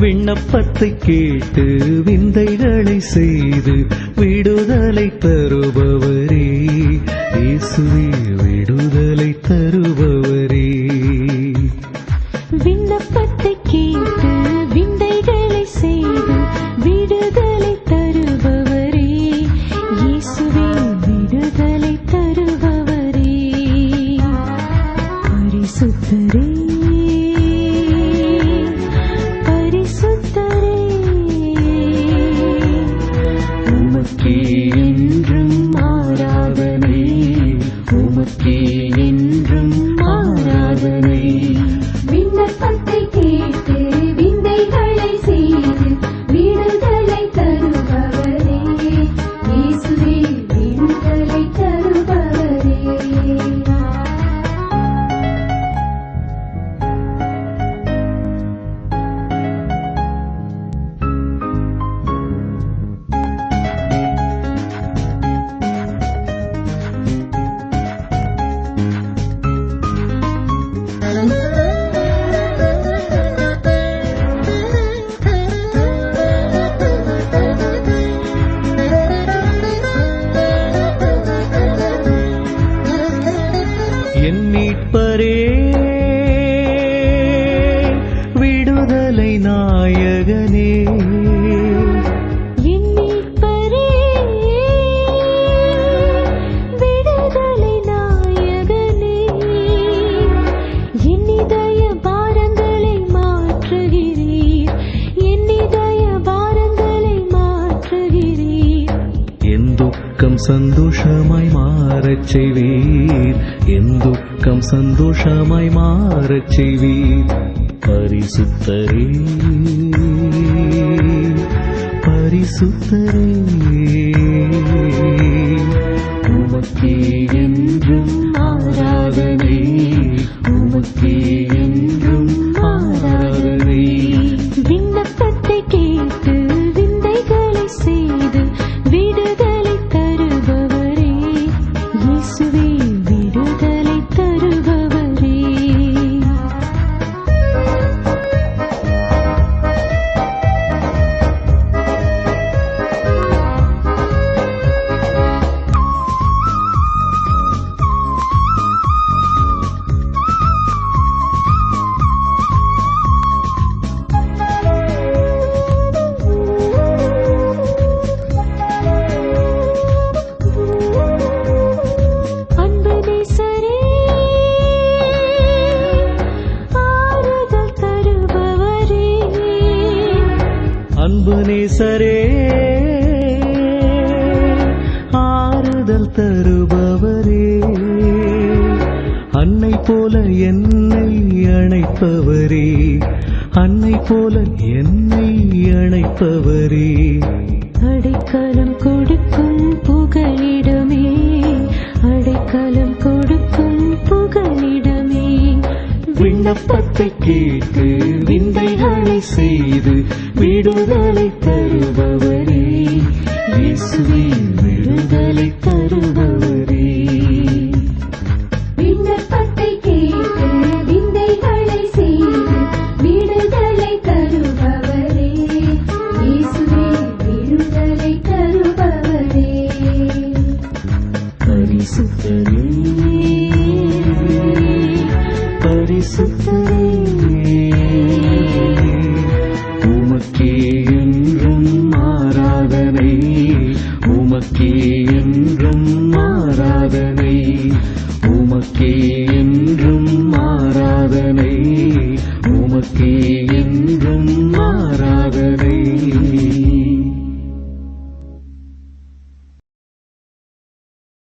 விண்ணப்பத்தை கேட்டு விந்தைகளை செய்து விடுதலை தருபவரே இயேசுவே. नायने துக்கம் சந்தோஷமாய் மாறச் செய்வீர். என் துக்கம் சந்தோஷமாய் மாறச் செய்வீர். பரிசுத்தரே. பரிசுத்தரே. அன்பு நேசரே ஆறுதல் தருபவரே. அன்னை போல என்னை அணைப்பவரே அன்னை போல என்னை அணைப்பவரே. விண்ணப்பத்தை கேட்டு விந்தைகளை செய்து விடுதலை தருபவரே. இயேசுவே விடுதலை தருபவரே. விண்ணப்பத்தை கேட்டு விந்தைகளை செய்து விடுதலை தருபவரே. இயேசுவே விடுதலை தருபவரே. பரிசுத்தரே. பரிசுத்தரே. வாழ்க்கை என்றும் மாறாததை